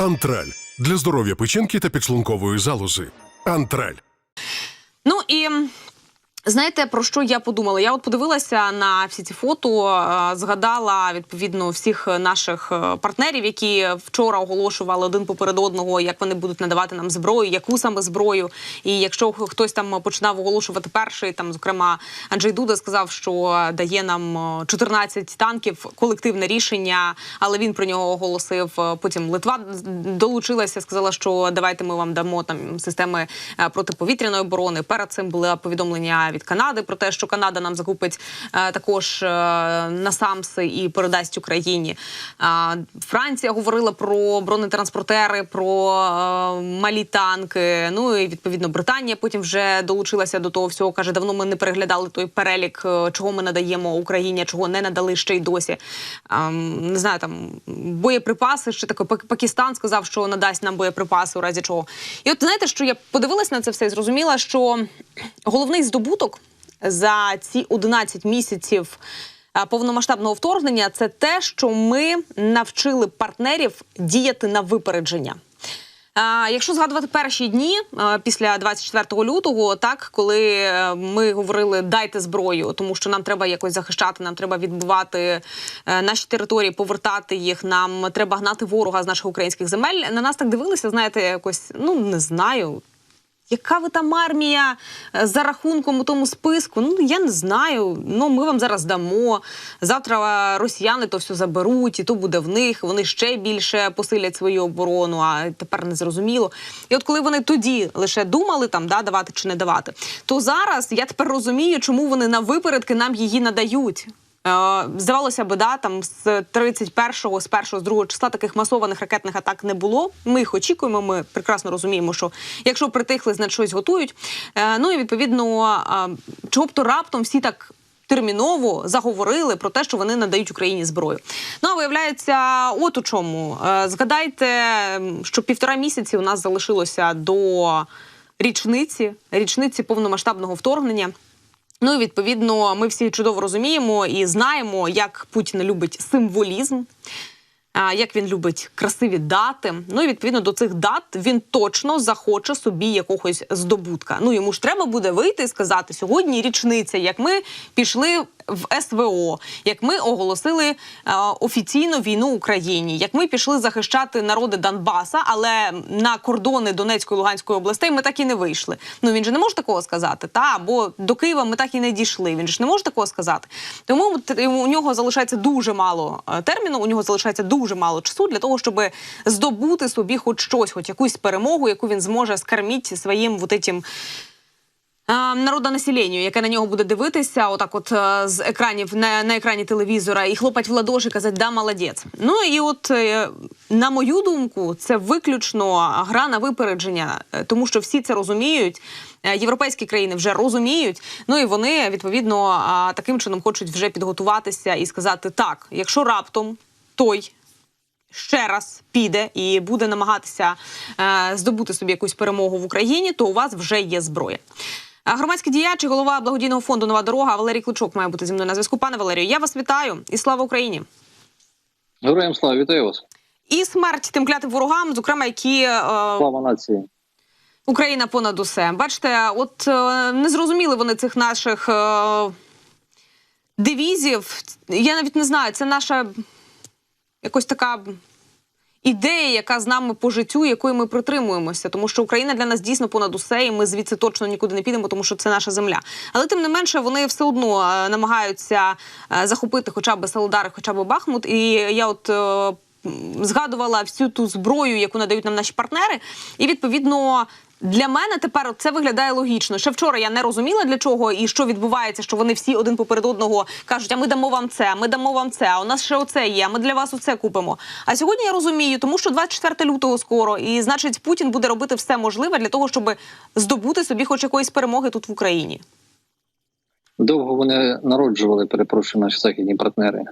Антраль для здоров'я печінки та підшлункової залози. Антраль. Ну і. Знаєте про що я подумала? Я от подивилася на всі ці фото, е, згадала відповідно всіх наших е, партнерів, які вчора оголошували один поперед одного, як вони будуть надавати нам зброю, яку саме зброю. І якщо хтось там починав оголошувати перший, там зокрема Анджей Дуда сказав, що дає нам е, 14 танків, колективне рішення, але він про нього оголосив. Е, Потім Литва долучилася, сказала, що давайте ми вам дамо там системи е, протиповітряної оборони. Перед цим були повідомлення від Канади про те, що Канада нам закупить е, також е, насамси і передасть Україні. Франція говорила про бронетранспортери, про е, малі танки. Ну і відповідно Британія потім вже долучилася до того всього. каже, давно ми не переглядали той перелік, чого ми надаємо Україні, чого не надали ще й досі. Не знаю, там боєприпаси. Ще таке Пак- Пакистан сказав, що надасть нам боєприпаси, у разі чого. І от знаєте, що я подивилась на це все і зрозуміла, що головний здобуток за ці 11 місяців повномасштабного вторгнення це те, що ми навчили партнерів діяти на випередження. Якщо згадувати перші дні а, після 24 лютого, так коли е, ми говорили дайте зброю, тому що нам треба якось захищати, нам треба відбивати е, наші території, повертати їх. Нам треба гнати ворога з наших українських земель. На нас так дивилися, знаєте, якось ну не знаю. Яка ви там армія е, за рахунком у тому списку? Ну я не знаю. Ну ми вам зараз дамо. Завтра е, росіяни то все заберуть, і то буде в них. Вони ще більше посилять свою оборону. А тепер не зрозуміло. І от коли вони тоді лише думали там да давати чи не давати, то зараз я тепер розумію, чому вони на випередки нам її надають. Е, Здавалося б, да, там з 31-го, з 1-го, з 2 числа таких масованих ракетних атак не було. Ми їх очікуємо. Ми прекрасно розуміємо, що якщо притихли, значить щось готують. Е, Ну і відповідно, е, чого б то раптом всі так. Терміново заговорили про те, що вони надають Україні зброю. Ну а виявляється, от у чому. Згадайте, що півтора місяці у нас залишилося до річниці, річниці повномасштабного вторгнення. Ну і відповідно, ми всі чудово розуміємо і знаємо, як Путін любить символізм, як він любить красиві дати. Ну і відповідно до цих дат він точно захоче собі якогось здобутка. Ну йому ж треба буде вийти і сказати: сьогодні річниця, як ми пішли в СВО, як ми оголосили е, офіційно війну Україні, як ми пішли захищати народи Донбаса, але на кордони Донецької Луганської областей ми так і не вийшли. Ну він же не може такого сказати. Та або до Києва ми так і не дійшли. Він ж не може такого сказати. Тому у нього залишається дуже мало е, терміну. У нього залишається дуже мало часу для того, щоб здобути собі хоч щось, хоч якусь перемогу, яку він зможе скарміть своїм вот этим народонаселенню, яке на нього буде дивитися, отак, от е, з екранів на, на екрані телевізора, і хлопать в ладоші, казати да, молодець. Ну і от е, на мою думку, це виключно гра на випередження, е, тому що всі це розуміють. Європейські країни вже розуміють. Ну і вони відповідно таким чином хочуть вже підготуватися і сказати: так, якщо раптом той ще раз піде і буде намагатися е, здобути собі якусь перемогу в Україні, то у вас вже є зброя. А Громадський діяч і голова благодійного фонду Нова дорога Валерій Кличок має бути зі мною на зв'язку. Пане Валерію, я вас вітаю і слава Україні! Героям слава, вітаю вас. І смерть тим клятим ворогам, зокрема, які е, Слава нації. Україна понад усе. Бачите, от е, не зрозуміли вони цих наших е, девізів. Я навіть не знаю, це наша якось така ідея, яка з нами по життю, якої ми притримуємося, тому що Україна для нас дійсно понад усе, і ми звідси точно нікуди не підемо, тому що це наша земля. Але тим не менше вони все одно е, намагаються е, захопити хоча б Солодар, хоча б Бахмут. І я от. е, Згадувала всю ту зброю, яку надають нам наші партнери, і відповідно для мене тепер це виглядає логічно. Ще вчора я не розуміла для чого і що відбувається, що вони всі один поперед одного кажуть: а ми дамо вам це, ми дамо вам це. А у нас ще оце є. А ми для вас оце купимо. А сьогодні я розумію, тому що 24 лютого скоро, і значить, Путін буде робити все можливе для того, щоб здобути собі хоч якоїсь перемоги тут в Україні. Довго вони народжували, перепрошую, наші західні партнери.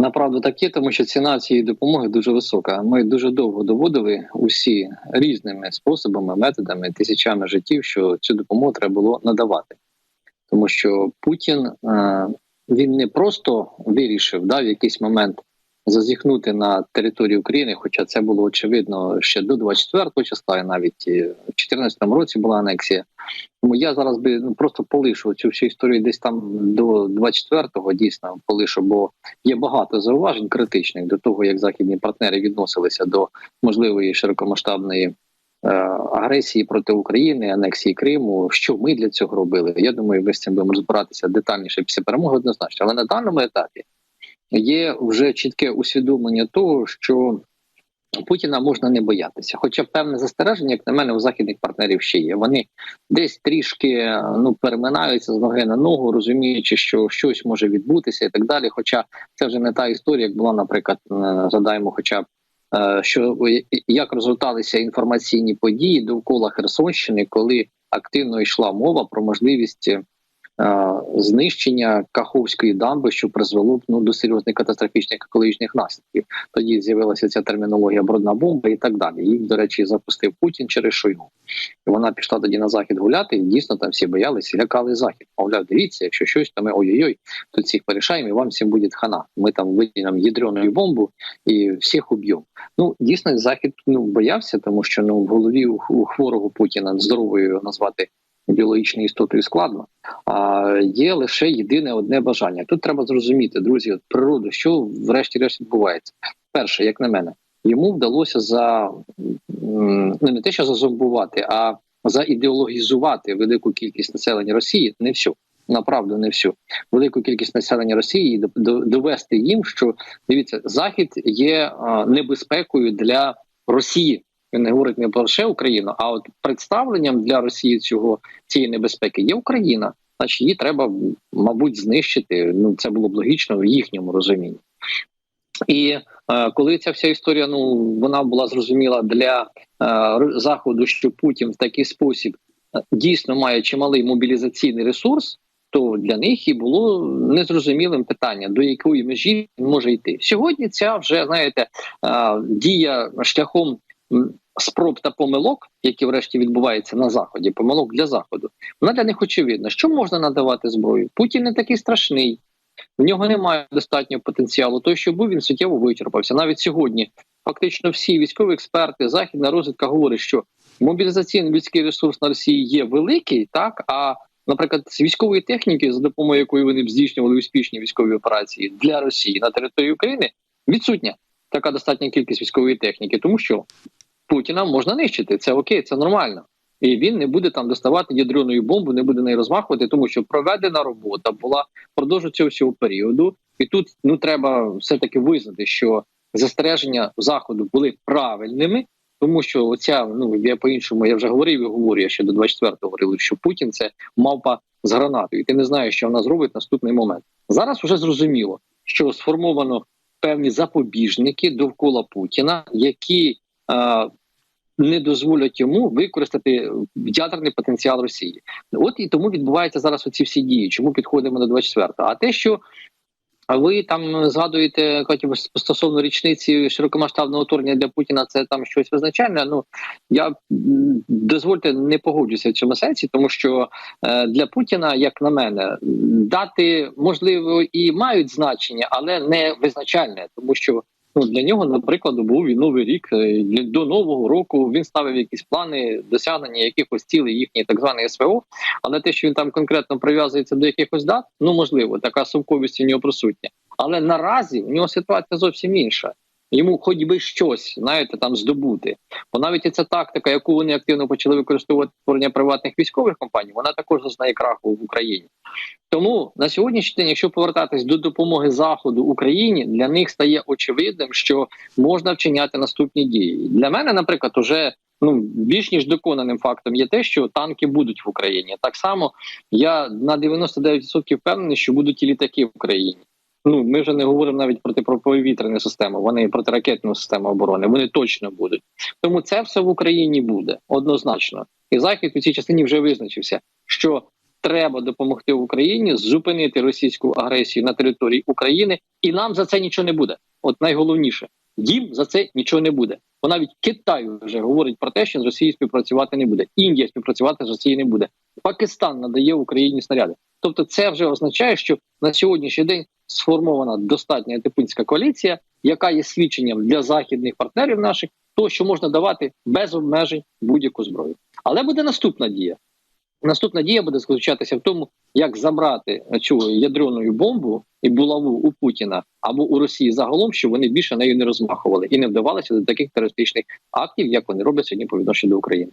Направду так є, тому що ціна цієї допомоги дуже висока. Ми дуже довго доводили усі різними способами, методами, тисячами життів, що цю допомогу треба було надавати. Тому що Путін е, він не просто вирішив да, в якийсь момент зазіхнути на територію України, хоча це було очевидно ще до 24 числа, і навіть і в 2014 році була анексія. Тому я зараз би ну просто полишу цю всю історію десь там до 24-го дійсно полишу, бо є багато зауважень критичних до того, як західні партнери відносилися до можливої широкомасштабної е, агресії проти України, анексії Криму. Що ми для цього робили? Я думаю, ви з цим будемо розбиратися детальніше після перемоги однозначно. Але на даному етапі є вже чітке усвідомлення того, що Путіна можна не боятися. Хоча певне застереження, як на мене, у західних партнерів ще є. Вони десь трішки ну переминаються з ноги на ногу, розуміючи, що щось може відбутися і так далі. Хоча це вже не та історія, як була, наприклад, е, згадаємо, хоча б. е, Що як розгорталися інформаційні події довкола Херсонщини, коли активно йшла мова про можливість знищення Каховської дамби, що призвело ну до серйозних катастрофічних екологічних наслідків. Тоді з'явилася ця термінологія брудна бомба і так далі. Їх, до речі, запустив Путін через Шойгу. Вона пішла тоді на захід гуляти, і дійсно там всі боялися, лякали захід. Мовляв, дивіться, якщо щось, то ми ой-ой-ой, тут всіх порішаємо, і вам всім буде хана. Ми там виділимо ядрену бомбу і всіх уб'ємо. Ну дійсно, захід ну боявся, тому що ну в голові у хворого Путіна здоровою назвати біологічною істотою складно. А є лише єдине одне бажання. Тут треба зрозуміти, друзі, природу, що врешті-решт відбувається. Перше, як на мене, йому вдалося за ну не те, що зазомбувати, а заідеологізувати велику кількість населення Росії. Не всю. Направду не всю велику кількість населення Росії до- до- довести їм, що дивіться, захід є небезпекою для Росії. Він не говорить не про лише Україну, а от представленням для Росії цього цієї небезпеки є Україна. Значить, її треба, мабуть, знищити. Ну це було б логічно в їхньому розумінні. І е, коли ця вся історія ну вона була зрозуміла для е, заходу, що Путін в такий спосіб е, дійсно має чималий мобілізаційний ресурс, то для них і було незрозумілим питання, до якої межі він може йти. Сьогодні ця вже знаєте е, дія шляхом спроб та помилок, які врешті відбуваються на заході, помилок для заходу. Вона для них очевидна. Що можна надавати зброю? Путін не такий страшний. В нього немає достатнього потенціалу. Той, що був, він суттєво вичерпався. Навіть сьогодні фактично всі військові експерти, західна розвідка говорить, що мобілізаційний людський ресурс на Росії є великий, так а наприклад, з військової техніки, за допомогою якої вони б здійснювали успішні військові операції для Росії на території України, відсутня така достатня кількість військової техніки, тому що Путіна можна нищити. Це окей, це нормально. І він не буде там доставати ядерну бомбу, не буде нею розмахувати, тому що проведена робота була впродовж цього всього періоду. І тут ну треба все таки визнати, що застереження заходу були правильними, тому що оця ну я по іншому я вже говорив і говорю. Я ще до 24-го говорив, що Путін це мавпа з гранатою, і ти не знаєш, що вона зробить наступний момент. Зараз вже зрозуміло, що сформовано певні запобіжники довкола Путіна, які е, не дозволять йому використати ядерний потенціал Росії. От і тому відбуваються зараз оці всі дії. Чому підходимо до 24-го? А те, що ви там згадуєте Катю, стосовно річниці широкомасштабного вторгнення для Путіна, це там щось визначальне. Ну я дозвольте не погоджуся в цьому сенсі, тому що е, для Путіна, як на мене, дати можливо і мають значення, але не визначальне, тому що ну для нього, наприклад, був і новий рік е, до нового року. Він ставив якісь плани досягнення якихось цілей їхньої так званої СВО. Але те, що він там конкретно прив'язується до якихось дат, ну можливо, така совковість у нього присутня. Але наразі у нього ситуація зовсім інша. Йому хоч би щось, знаєте, там здобути. Бо навіть і ця тактика, яку вони активно почали використовувати створення приватних військових компаній, вона також зазнає краху в Україні. Тому на сьогоднішній день, якщо повертатись до допомоги заходу Україні, для них стає очевидним, що можна вчиняти наступні дії. Для мене, наприклад, уже ну більш ніж доконаним фактом є те, що танки будуть в Україні. Так само я на 99% впевнений, що будуть і літаки в Україні. Ну ми вже не говоримо навіть про протиповітряну систему, вони протиракетну систему оборони. Вони точно будуть. Тому це все в Україні буде однозначно. І захід у цій частині вже визначився, що треба допомогти Україні зупинити російську агресію на території України, і нам за це нічого не буде. От найголовніше, їм за це нічого не буде. Бо навіть Китай вже говорить про те, що з Росією співпрацювати не буде. Індія співпрацювати з Росією не буде. Пакистан надає Україні снаряди. Тобто, це вже означає, що на сьогоднішній день сформована достатня антипутінська коаліція, яка є свідченням для західних партнерів наших, того, що можна давати без обмежень будь-яку зброю. Але буде наступна дія. Наступна дія буде заключатися в тому, як забрати цю ядерну бомбу і булаву у Путіна або у Росії загалом, щоб вони більше нею не розмахували і не вдавалися до таких терористичних актів, як вони роблять сьогодні по відношенню до України.